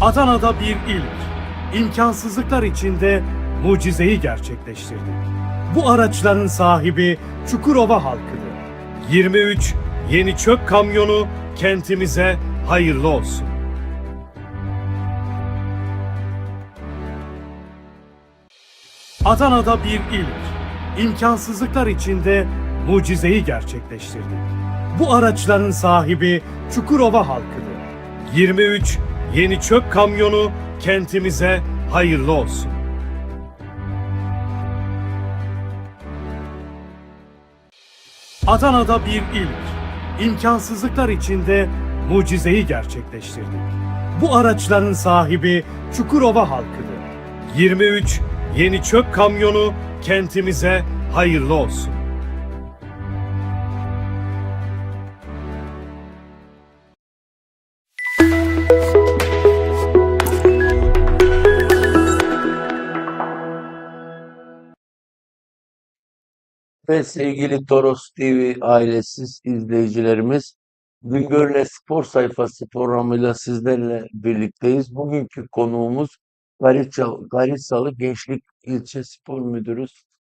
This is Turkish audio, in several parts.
Adana'da bir ilk, imkansızlıklar içinde mucizeyi gerçekleştirdi. Bu araçların sahibi Çukurova halkıdır. 23 yeni çöp kamyonu kentimize hayırlı olsun. Adana'da bir ilk, imkansızlıklar içinde mucizeyi gerçekleştirdi. Bu araçların sahibi Çukurova halkıdır. 23 yeni çöp kamyonu kentimize hayırlı olsun. Adana'da bir ilk, imkansızlıklar içinde mucizeyi gerçekleştirdi. Bu araçların sahibi Çukurova halkıdır. 23 yeni çöp kamyonu kentimize hayırlı olsun. Ve sevgili Toros TV ailesi izleyicilerimiz, Güngör'le Spor Sayfası programıyla sizlerle birlikteyiz. Bugünkü konuğumuz Garisalı Gençlik İlçe Spor Müdürü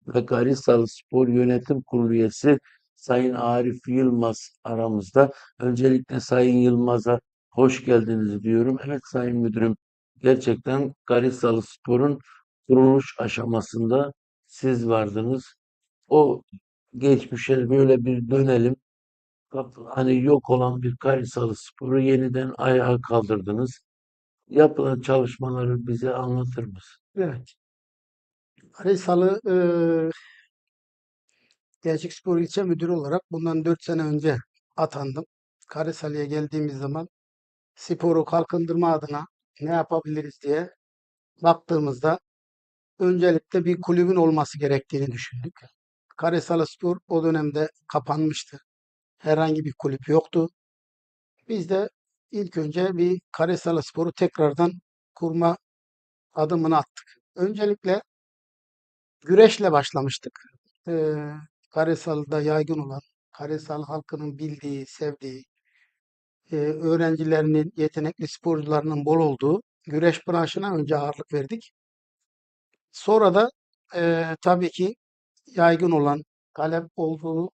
ve Garisalı Spor Yönetim Kurulu üyesi Sayın Arif Yılmaz aramızda. Öncelikle Sayın Yılmaz'a hoş geldiniz diyorum. Evet Sayın Müdürüm, gerçekten Garisalı Spor'un kuruluş aşamasında siz vardınız o geçmişe böyle bir dönelim. Hani yok olan bir Kayserili Sporu yeniden ayağa kaldırdınız. Yapılan çalışmaları bize anlatır mısın? Evet. Karahisalı eee Gençlik Spor İlçe Müdürü olarak bundan 4 sene önce atandım. Karahisalı'ya geldiğimiz zaman sporu kalkındırma adına ne yapabiliriz diye baktığımızda öncelikle bir kulübün olması gerektiğini düşündük. Karahisalı Spor o dönemde kapanmıştı. Herhangi bir kulüp yoktu. Biz de ilk önce bir Karahisalı Spor'u tekrardan kurma adımını attık. Öncelikle güreşle başlamıştık. Eee Karahisalı'da yaygın olan, Karahisal halkının bildiği, sevdiği, eee, öğrencilerinin, yetenekli sporcularının bol olduğu güreş branşına önce ağırlık verdik. Sonra da eee, tabii ki yaygın olan, talep olduğu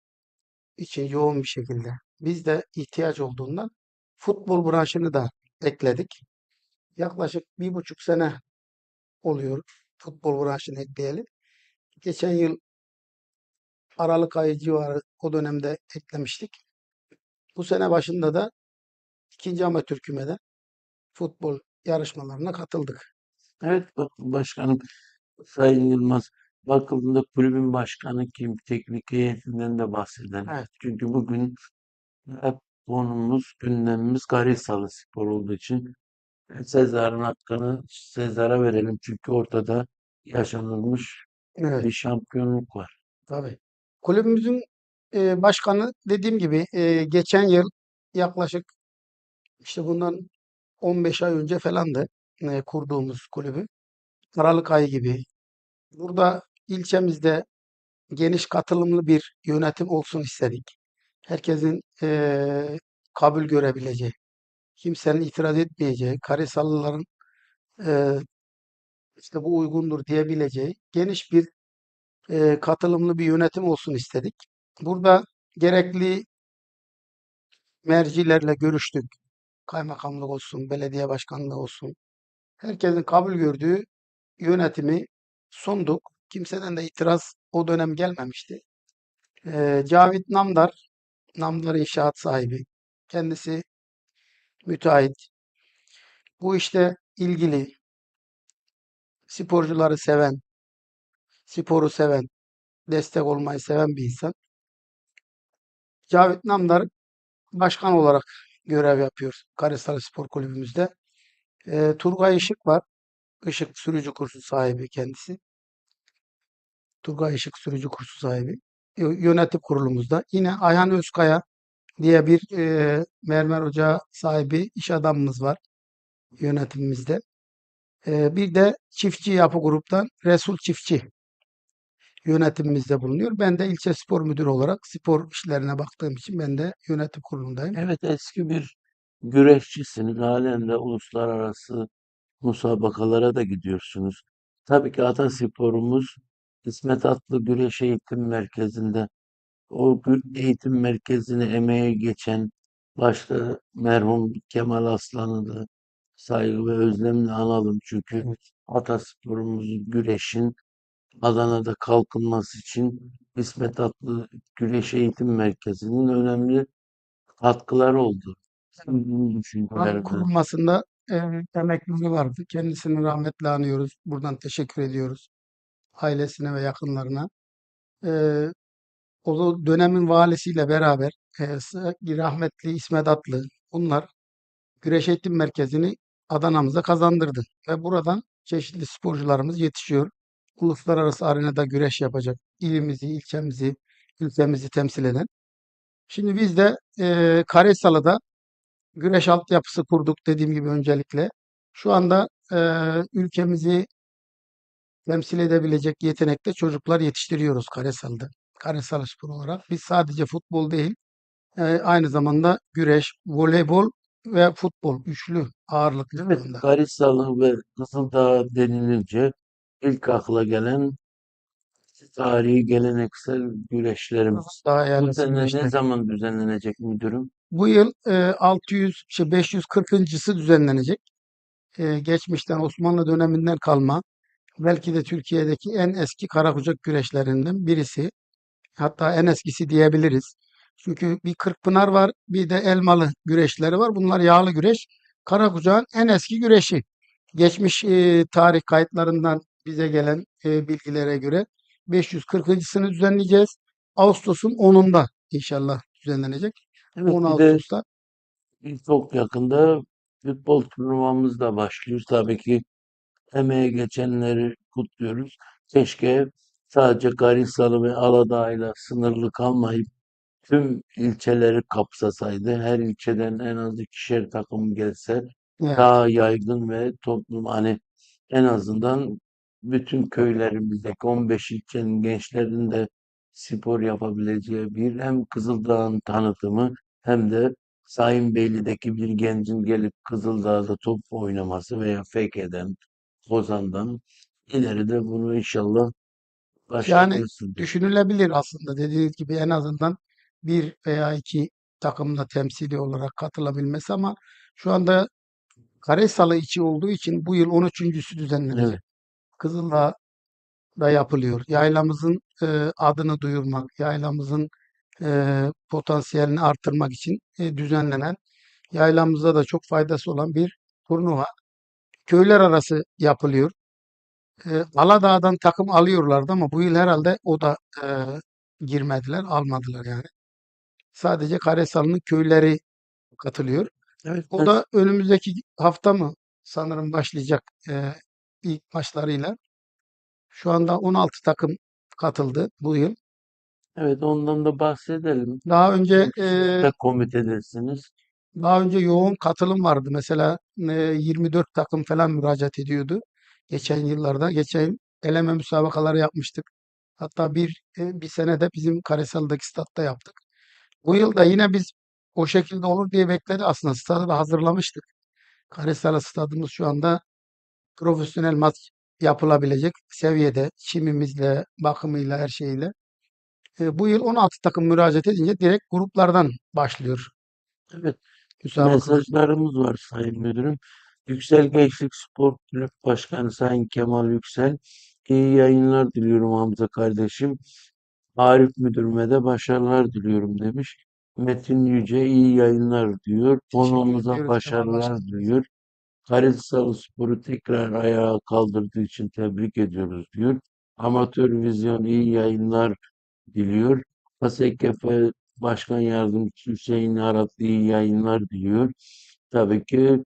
için yoğun bir şekilde biz de ihtiyaç olduğundan futbol branşını da ekledik. Yaklaşık bir buçuk sene oluyor futbol branşını ekleyeli. Geçen yıl Aralık ayı civarı o dönemde eklemiştik. Bu sene başında da ikinci amatör kümede futbol yarışmalarına katıldık. Evet başkanım Sayın Yılmaz bakıldığında kulübün başkanı kim, teknik heyetinden de bahsedelim. Evet. Çünkü bugün hep konumuz, gündemimiz Kayserili Spor olduğu için Sezar'ın hakkını Sezar'a verelim. Çünkü ortada yaşanılmış Evet, bir şampiyonluk var. tabii. Kulübümüzün e, başkanı dediğim gibi e, geçen yıl yaklaşık işte bundan 15 ay önce falandı e, kurduğumuz kulübü. Aralık ayı gibi. Burada ilçemizde geniş katılımlı bir yönetim olsun istedik. Herkesin eee, kabul görebileceği, kimsenin itiraz etmeyeceği, Karahisalıların eee, işte bu uygundur diyebileceği geniş bir eee, katılımlı bir yönetim olsun istedik. Burada gerekli mercilerle görüştük. Kaymakamlık olsun, belediye başkanlığı olsun. Herkesin kabul gördüğü yönetimi sunduk. Kimseden de itiraz o dönem gelmemişti. Eee, Cavit Namdar, Namdar İnşaat sahibi. Kendisi müteahhit. Bu işte ilgili sporcuları seven, sporu seven, destek olmayı seven bir insan. Cavit Namdar başkan olarak görev yapıyor Karahisar Spor Kulübümüzde. Eee, Turgay Işık var. Işık sürücü kursu sahibi kendisi. Turgay Işık sürücü kursu sahibi. Yö- Yönetim kurulumuzda. Yine Ayhan Özkaya diye bir eee, mermer ocağı sahibi iş adamımız var yönetimimizde. Eee, bir de çiftçi yapı gruptan Resul Çiftçi yönetimimizde bulunuyor. Ben de ilçe spor müdürü olarak spor işlerine baktığım için ben de yönetim kurulundayım. Evet eski bir güreşçisiniz. Halen de uluslararası müsabakalara da gidiyorsunuz. Tabii ki Atasporumuz İsmet Atlı Güreş Eğitim Merkezi'nde o eğitim merkezine emeğe geçen başta merhum Kemal Aslan'ı da saygı ve özlemle analım. Çünkü Atasporumuz güreşin Adana'da kalkınması için İsmet Atlı Güreş Eğitim Merkezi'nin önemli katkıları oldu. Düşünceleriniz. kurulmasında e, emekleri vardı. Kendisini rahmetle anıyoruz. Buradan teşekkür ediyoruz. Ailesine ve yakınlarına. E, o dönemin valisiyle beraber e, rahmetli İsmet Atlı bunlar Güreş Eğitim Merkezi'ni Adana'mıza kazandırdı. Ve buradan çeşitli sporcularımız yetişiyor. Uluslararası arenada güreş yapacak. ilimizi, ilçemizi, ülkemizi temsil eden. Şimdi biz de e, Karahisar'da güreş altyapısı kurduk dediğim gibi öncelikle. Şu anda e, ülkemizi temsil edebilecek yetenekte çocuklar yetiştiriyoruz Karahisar'da. Karahisar Spor olarak. Biz sadece futbol değil, e, aynı zamanda güreş, voleybol ve futbol üçlü ağırlıklı Evet, anda. Karisalı ve Kızıldağ denilince ilk akla gelen tarihi geleneksel güreşlerimiz. Daha Bu yerlisi sene ne güreşler. zaman düzenlenecek müdürüm? Bu yıl e, 600 şey 540.sı düzenlenecek. E, geçmişten Osmanlı döneminden kalma belki de Türkiye'deki en eski karakucak güreşlerinden birisi. Hatta en eskisi diyebiliriz. Çünkü bir Kırkpınar var, bir de Elmalı güreşleri var. Bunlar yağlı güreş. Karakucağın en eski güreşi. Geçmiş e, tarih kayıtlarından bize gelen e, bilgilere göre 540.sını düzenleyeceğiz. Ağustos'un 10'unda inşallah düzenlenecek. Evet, 10 bir de Ağustos'ta. çok yakında futbol turnuvamız da başlıyor. Tabii ki emeğe geçenleri kutluyoruz. Keşke sadece Karisalı ve Aladağ'yla sınırlı kalmayıp tüm ilçeleri kapsasaydı. Her ilçeden en az ikişer takım gelse Evet. daha yaygın ve toplum hani en azından bütün köylerimizdeki 15 ilçenin gençlerinin de spor yapabileceği bir hem Kızıldağ'ın tanıtımı hem de Sayınbeyli'deki bir gencin gelip Kızıldağ'da top oynaması veya Feke'den, Kozan'dan ileride bunu inşallah Yani başarırsın. düşünülebilir aslında dediğiniz gibi en azından bir veya iki takımla temsili olarak katılabilmesi ama şu anda Karahisalı içi olduğu için bu yıl 13.sü düzenlenecek. Evet. Kızıldağ'da yapılıyor. Yaylamızın e, adını duyurmak, yaylamızın e, potansiyelini artırmak için e, düzenlenen, yaylamıza da çok faydası olan bir turnuva. Köyler arası yapılıyor. E, Aladağ'dan takım alıyorlardı ama bu yıl herhalde o da e, girmediler, almadılar yani. Sadece Karahisar'ın köyleri katılıyor. Evet, O ben- da önümüzdeki hafta mı sanırım başlayacak e, ilk maçlarıyla. Şu anda 16 takım katıldı bu yıl. evet ondan da bahsedelim. Daha önce e, komitedesiniz. Daha önce yoğun katılım vardı. Mesela e, 24 takım falan müracaat ediyordu. Geçen yıllarda. Geçen eleme müsabakaları yapmıştık. Hatta bir e, bir sene de bizim Karahisar'daki statta yaptık. Bu yıl da yine biz o şekilde olur diye bekledi. Aslında stadı da hazırlamıştık. Karahisar stadımız şu anda profesyonel maç yapılabilecek seviyede. Çimimizle, bakımıyla, her şeyle. E, bu yıl 16 takım müracaat edince direkt gruplardan başlıyor Evet. Mesajlarımız var Sayın Müdürüm. Yüksel Gençlik Spor Kulüp Başkanı Sayın Kemal Yüksel. İyi yayınlar diliyorum Hamza kardeşim. Arif Müdürüme de başarılar diliyorum demiş. Metin Yüce iyi yayınlar diyor. Konuğumuza başarılar Başkanım. diliyor. Karahisalı Spor'u tekrar ayağa kaldırdığı için tebrik ediyoruz diyor. Amatör Vizyon iyi yayınlar diliyor. KSKF Başkan Yardımcısı Hüseyin Aratlı iyi yayınlar diliyor. Tabii ki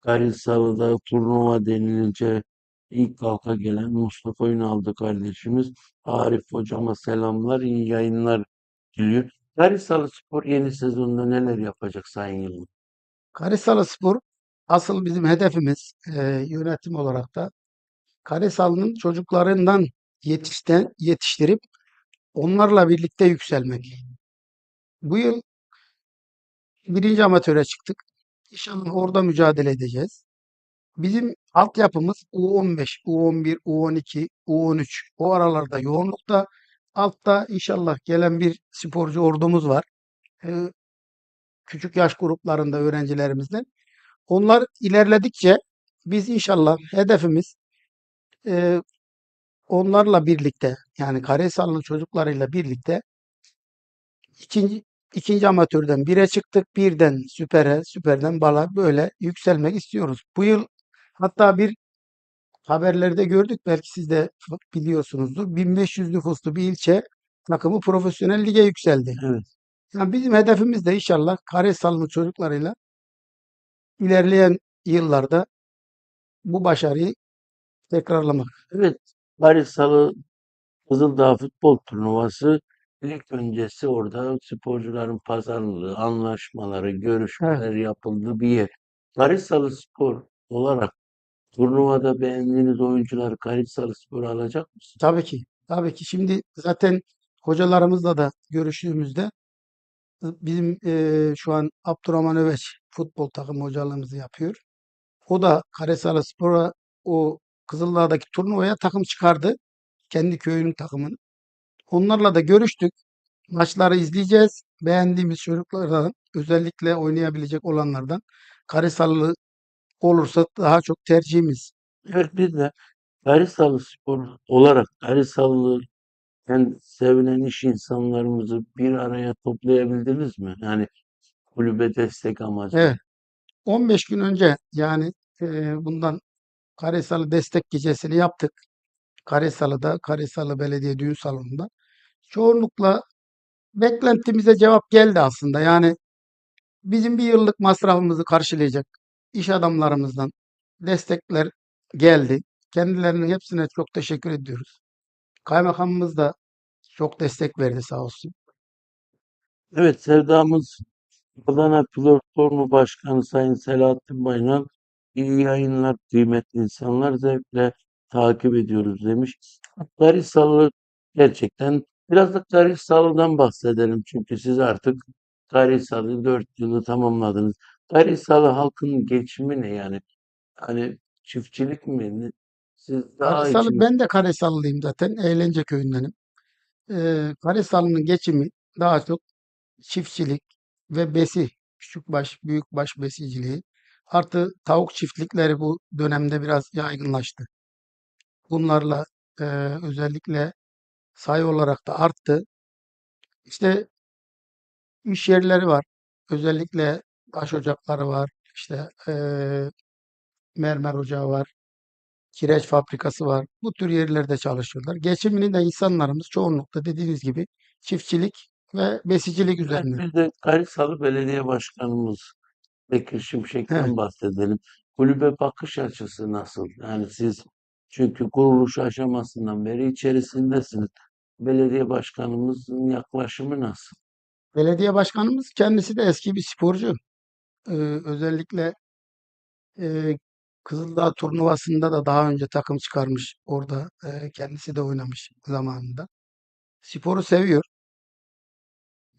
Karahisalı'da turnuva denilince ilk kalka gelen Mustafa Ünal'dı kardeşimiz. Arif hocama selamlar, iyi yayınlar diliyor. Karahisalı Spor yeni sezonda neler yapacak Sayın Yıldız? Karahisar Spor asıl bizim hedefimiz e, yönetim olarak da Karahisar'ın çocuklarından yetişten, yetiştirip onlarla birlikte yükselmek. Bu yıl birinci amatöre çıktık. İnşallah orada mücadele edeceğiz. Bizim altyapımız U15, U11, U12, U13 o aralarda yoğunlukta. Altta inşallah gelen bir sporcu ordumuz var. Ee, küçük yaş gruplarında öğrencilerimizden. Onlar ilerledikçe biz inşallah hedefimiz e, onlarla birlikte yani Karahisarlı çocuklarıyla birlikte ikinci ikinci amatörden bire çıktık. Birden süpere, süperden bala böyle yükselmek istiyoruz. Bu yıl hatta bir haberlerde gördük. Belki siz de biliyorsunuzdur. 1500 nüfuslu bir ilçe takımı profesyonel lige yükseldi. Evet. Yani bizim hedefimiz de inşallah Karahisarlı çocuklarıyla ilerleyen yıllarda bu başarıyı tekrarlamak. Evet. Karisalı Kızıldağ Futbol Turnuvası lig öncesi orada sporcuların pazarlığı, anlaşmaları, görüşmeler yapıldığı bir yer. Karisalı Spor olarak turnuvada beğendiğiniz oyuncuları Karisalı Spor'a alacak mısınız? Tabii ki. Tabii ki. Şimdi zaten hocalarımızla da görüştüğümüzde bizim eee, şu an Abdurrahman Öveç futbol takım hocalığımızı yapıyor. O da Karahisarlı Spor'a o Kızıldağ'daki turnuvaya takım çıkardı. Kendi köyünün takımını. Onlarla da görüştük. Maçları izleyeceğiz. Beğendiğimiz çocuklardan özellikle oynayabilecek olanlardan Karahisarlı olursa daha çok tercihimiz. Evet biz de Karisalı Spor olarak Karisalı yani sevilen iş insanlarımızı bir araya toplayabildiniz mi? Yani kulübe destek amacıyla. Evet. 15 gün önce yani eee, bundan Karahisarlı destek gecesini yaptık. Karahisarlı'da, Karahisarlı Belediye Düğün Salonu'nda. Çoğunlukla beklentimize cevap geldi aslında. Yani bizim bir yıllık masrafımızı karşılayacak iş adamlarımızdan destekler geldi. Kendilerinin hepsine çok teşekkür ediyoruz. Kaymakamımız da çok destek verdi sağ olsun. Evet sevdamız Adana Platformu Başkanı Sayın Selahattin Bayram iyi yayınlar kıymetli insanlar zevkle takip ediyoruz demiş. Karisalı gerçekten biraz da Karisalı'dan bahsedelim çünkü siz artık Karisalı 4 yılı tamamladınız. Karisalı halkının geçimi ne yani? Hani çiftçilik mi? Siz daha için ben de Karahisarlıyım zaten. Eğlence köyündenim. Ee, Karahisarlı'nın geçimi daha çok çiftçilik ve besi. Küçükbaş, büyükbaş besiciliği. Artı tavuk çiftlikleri bu dönemde biraz yaygınlaştı. Bunlarla e, özellikle sayı olarak da arttı. İşte iş yerleri var. Özellikle taş ocakları var. İşte e, mermer ocağı var. Kireç fabrikası var. Bu tür yerlerde çalışıyorlar. Geçimini de insanlarımız çoğunlukla dediğiniz gibi çiftçilik ve besicilik üzerine. biz de Karisalı Belediye Başkanımız Bekir Şimşek'ten Evet. bahsedelim. Kulübe bakış açısı nasıl? Yani siz çünkü kuruluş aşamasından beri içerisindesiniz. Belediye başkanımızın yaklaşımı nasıl? Belediye başkanımız kendisi de eski bir sporcu. Ee, özellikle e, Kızıldağ turnuvasında da daha önce takım çıkarmış. Orada e, kendisi de oynamış zamanında. Sporu seviyor.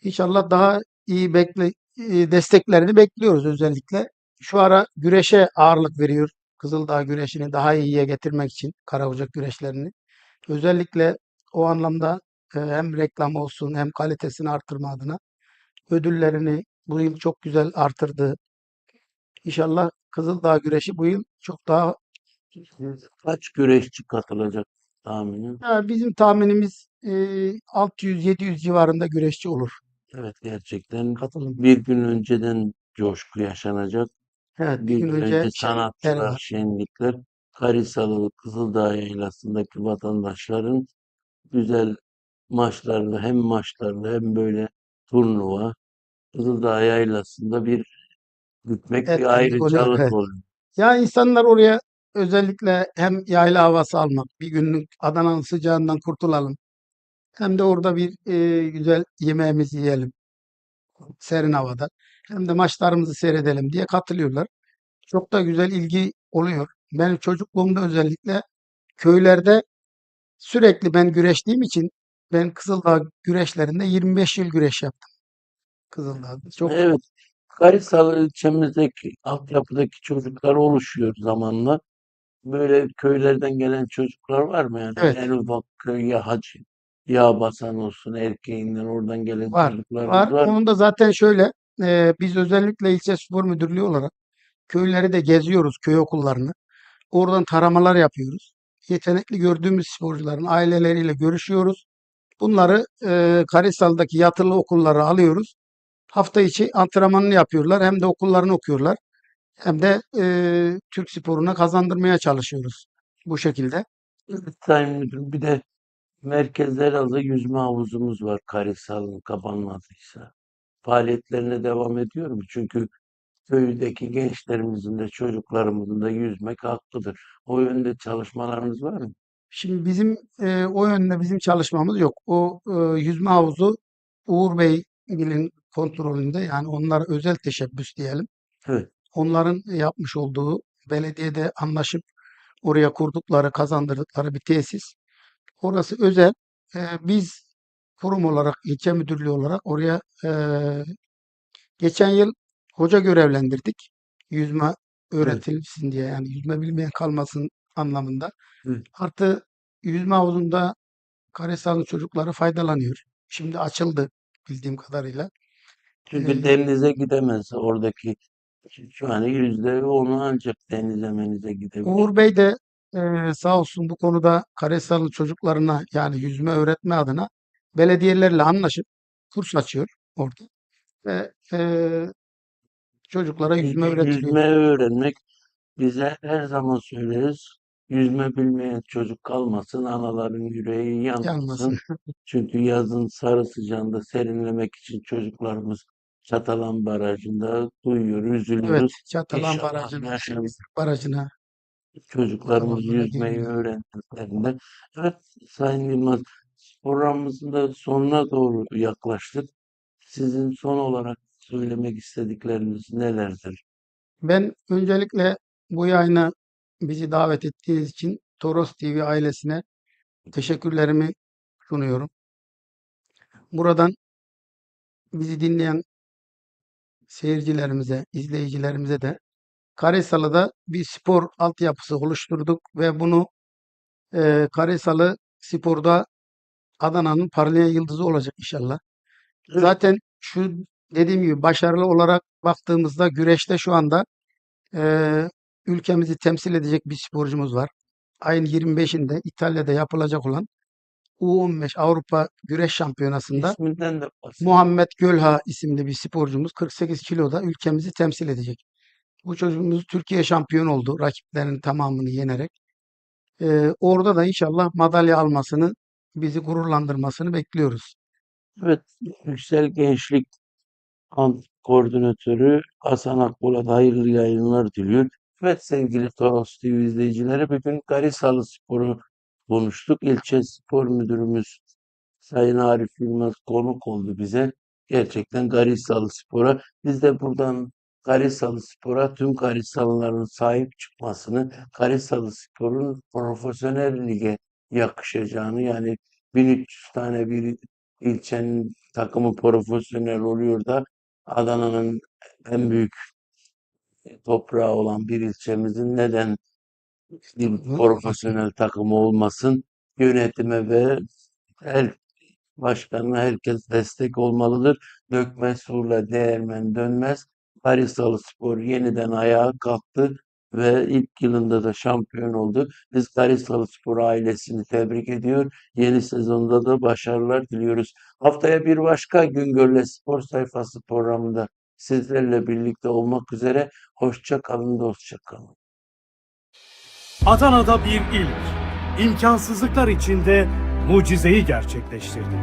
İnşallah daha iyi bekle, e, desteklerini bekliyoruz özellikle. Şu ara güreşe ağırlık veriyor. Kızıldağ güreşini daha iyiye getirmek için karaocak güreşlerini. Özellikle o anlamda e, hem reklam olsun hem kalitesini artırma adına ödüllerini bu yıl çok güzel artırdı. İnşallah Kızıldağ güreşi bu yıl çok daha kaç güreşçi katılacak tahminen? Ya bizim tahminimiz e, 600-700 civarında güreşçi olur Evet gerçekten katılım. bir gün önceden coşku yaşanacak. Evet, bir gün önce önce şenlikler sanatçılar, şenlikler, Karisalı, Kızıldağ Yaylası'ndaki vatandaşların güzel maçlarla hem maçlarla hem böyle turnuva Kızıldağ Yaylası'nda bir gitmek bir Etkinlik oluyor. Evet. oluyor. Ya insanlar oraya özellikle hem yayla havası almak, bir günlük Adana'nın sıcağından kurtulalım. Hem de orada bir e, güzel yemeğimizi yiyelim serin havada. Hem de maçlarımızı seyredelim diye katılıyorlar. Çok da güzel ilgi oluyor. Benim çocukluğumda özellikle köylerde sürekli ben güreştiğim için ben Kızıldağ güreşlerinde 25 yıl güreş yaptım. Kızıldağ'da. Çok Evet, Karisalı ilçemizdeki altyapıdaki çocuklar oluşuyor zamanla. böyle köylerden gelen çocuklar var mı yani? Evet. En ufak köy ya hacı ya basan olsun erkeğinden oradan gelen Var, çocuklarımız Var. var. Onun da zaten şöyle, e, biz özellikle ilçe spor müdürlüğü olarak köyleri de geziyoruz, köy okullarını. Oradan taramalar yapıyoruz. Yetenekli gördüğümüz sporcuların aileleriyle görüşüyoruz. Bunları e, Karahisar'daki yatılı okullara alıyoruz. Hafta içi antrenmanını yapıyorlar. Hem de okullarını okuyorlar. Hem de e, Türk sporuna kazandırmaya çalışıyoruz bu şekilde. Sayın Müdürüm bir de merkezde Elazığ yüzme havuzumuz var Karahisar'ın kapanmadıysa. Faaliyetlerine devam ediyor mu? Çünkü köydeki gençlerimizin de çocuklarımızın da yüzmek hakkıdır. O yönde çalışmalarınız var mı? Şimdi bizim e, o yönde bizim çalışmamız yok. O e, yüzme havuzu Uğur Bey'in kontrolünde yani onlara özel teşebbüs diyelim. Evet. Onların yapmış olduğu belediyede anlaşıp oraya kurdukları, kazandırdıkları bir tesis. Orası özel. E, biz kurum olarak, ilçe müdürlüğü olarak oraya e, geçen yıl hoca görevlendirdik. Yüzme öğretilsin diye yani yüzme bilmeyen kalmasın anlamında. Evet. Artı yüzme havuzunda Karahisar'ın çocukları faydalanıyor. Şimdi açıldı bildiğim kadarıyla. Çünkü Ee, denize gidemez oradaki an yüzde onu ancak denize menize gidebilir. Uğur Bey de e, sağ olsun bu konuda Karahisarlı çocuklarına yani yüzme öğretme adına belediyelerle anlaşıp kurs açıyor orada. Ve e, çocuklara yüzme öğretiliyor. yüzme öğrenmek bize her zaman söyleriz. Yüzme bilmeyen çocuk kalmasın, anaların yüreği Yanmasın. yanmasın. Çünkü yazın sarı sıcağında serinlemek için çocuklarımız Çatalan Barajı'nda duyuyor, Evet, üzülüyoruz. Çatalan İnşallah Barajı'na, yaşam Barajı'na çocuklarımız yüzmeyi öğrendiklerinde. Evet Sayın Yılmaz, programımızın da sonuna doğru yaklaştık. Sizin son olarak söylemek istedikleriniz nelerdir? Ben öncelikle bu yayına bizi davet ettiğiniz için Toros TV ailesine teşekkürlerimi sunuyorum. Buradan bizi dinleyen seyircilerimize, izleyicilerimize de Karahisar'da bir spor altyapısı oluşturduk ve bunu e, Karahisar'ı sporda Adana'nın parlayan yıldızı olacak inşallah. Evet. Zaten şu dediğim gibi başarılı olarak baktığımızda güreşte şu anda e, ülkemizi temsil edecek bir sporcumuz var. Ayın 25'inde İtalya'da yapılacak olan U15 Avrupa Güreş Şampiyonası'nda İsminden de bahsedin. Muhammed Gölha isimli bir sporcumuz 48 kiloda ülkemizi temsil edecek. Bu çocuğumuz Türkiye şampiyon oldu rakiplerinin tamamını yenerek. Ee, orada da inşallah madalya almasını, bizi gururlandırmasını bekliyoruz. Evet, Yüksel Gençlik Ant Koordinatörü Hasan Akbol'a da hayırlı yayınlar diliyor. Evet sevgili Toros TV izleyicileri bugün Karisalı Spor'u konuştuk. İlçe Spor Müdürümüz Sayın Arif Yılmaz konuk oldu bize. Gerçekten Karisalı Spor'a biz de buradan Karisalı Spor'a tüm Karisalıların sahip çıkmasını, Karisalı Spor'un profesyonel lige yakışacağını yani 1300 tane bir ilçenin takımı profesyonel oluyor da Adana'nın en büyük toprağı olan bir ilçemizin neden bir profesyonel takımı olmasın? Yönetime ve her başkanına herkes destek olmalıdır. Dökmez surla değirmen dönmez. Karisalı Spor yeniden ayağa kalktı ve ilk yılında da şampiyon oldu. Biz Karisalı Spor ailesini tebrik ediyor. Yeni sezonda da başarılar diliyoruz. Haftaya bir başka Güngör'le Spor Sayfası programında sizlerle birlikte olmak üzere. Hoşça kalın, dostça kalın. Adana'da bir ilk. İmkansızlıklar içinde mucizeyi gerçekleştirdik.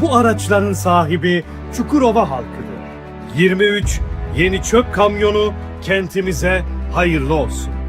Bu araçların sahibi Çukurova halkıdır. 23 yeni çöp kamyonu kentimize hayırlı olsun.